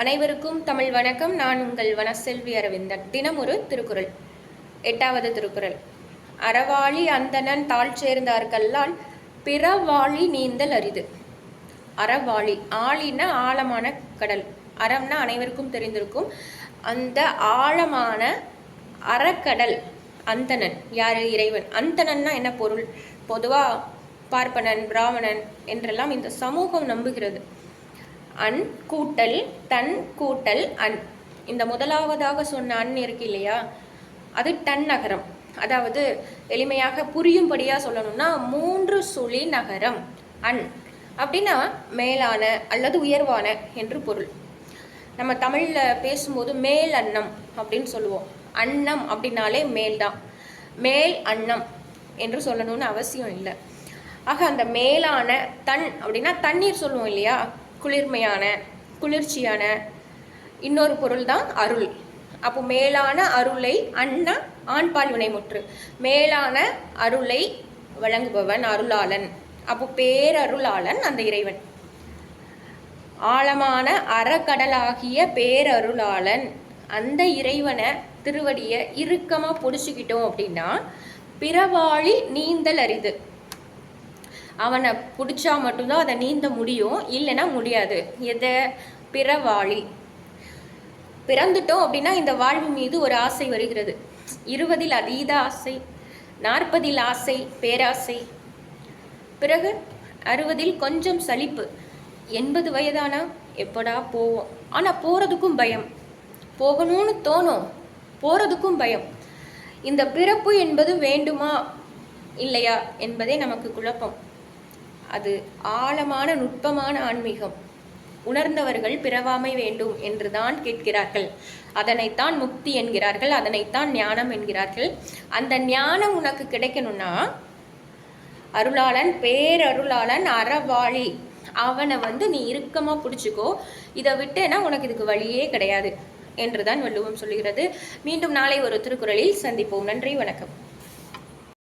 அனைவருக்கும் தமிழ் வணக்கம். நான் உங்கள் வனசெல்வி அரவிந்தன். தினம் ஒரு திருக்குறள். எட்டாவது திருக்குறள். அறவாளி அந்தணன் தாழ் சேர்ந்தார்கல்லால் பிறவாளி நீந்தல் அரிது. அறவாளி ஆழின்னா ஆழமான கடல். அறம்னா அனைவருக்கும் தெரிந்திருக்கும். அந்த ஆழமான அறக்கடல் அந்தணன். யார்? இறைவன். அந்தணன்னா என்ன பொருள்? பொதுவாக பார்ப்பனன் பிராமணன் என்றெல்லாம் இந்த சமூகம் நம்புகிறது. அன் கூட்டல் தன் கூட்டல் அன். இந்த முதலாவதாக சொன்ன அன் இருக்கு இல்லையா? அது டன் நகரம். அதாவது எளிமையாக புரியும்படியாக சொல்லணும்னா மூன்று சுழி நகரம் அன். அப்படின்னா மேலான அல்லது உயர்வான என்று பொருள். நம்ம தமிழில் பேசும்போது மேல் அன்னம் அப்படின்னு சொல்லுவோம். அன்னம் அப்படின்னாலே மேல் தான் மேல் அன்னம் என்று சொல்லணும்னு அவசியம் இல்லை. ஆக அந்த மேலான தன் அப்படின்னா தண்ணீர் சொல்லுவோம் இல்லையா? குளிர்மையான குளிர்ச்சியான இன்னொரு பொருள் தான் அருள். அப்போ மேலான அருளை அண்ணா ஆண்பால் வினைமுற்று மேலான அருளை வழங்குபவன் அருளாளன். அப்போ பேரருளாளன் அந்த இறைவன். ஆழமான அறக்கடலாகிய பேரருளாளன். அந்த இறைவனை திருவடியை இறுக்கமாக பிடிச்சிக்கிட்டோம் அப்படின்னா பிறவாளி நீந்தல் அரிது. அவனை பிடிச்சா மட்டும்தான் அதை நீந்த முடியும் இல்லைன்னா முடியாது. எதை? பிறவாளி பிறந்துட்டோம் அப்படின்னா இந்த வாழ்வு மீது ஒரு ஆசை வருகிறது. இருபதில் அதீத ஆசை நாற்பதில் ஆசை பேராசை. பிறகு அறுபதில் கொஞ்சம் சலிப்பு. எண்பது வயதானா? எப்படா போவோம். ஆனால் போகிறதுக்கும் பயம். போகணும்னு தோணும். போகிறதுக்கும் பயம். இந்த பிறப்பு என்பது வேண்டுமா? இல்லையா? என்பதே நமக்கு குழப்பம். அது ஆழமான நுட்பமான ஆன்மீகம். உணர்ந்தவர்கள் பிறவாமை வேண்டும் என்றுதான் கேட்கிறார்கள். அதனைத்தான் முக்தி என்கிறார்கள் அதனைத்தான் ஞானம் என்கிறார்கள். அந்த ஞானம் உனக்கு கிடைக்கணும்னா அருளாளன் பேரருளாளன் அறவாளி அவனை வந்து நீ இறுக்கமாக பிடிச்சிக்கோ. இதை விட்டேன்னா உனக்கு இதுக்கு வழியே கிடையாது என்றுதான் வள்ளுவம் சொல்லுகிறது. மீண்டும் நாளை ஒரு திருக்குறளில் சந்திப்போம். நன்றி வணக்கம்.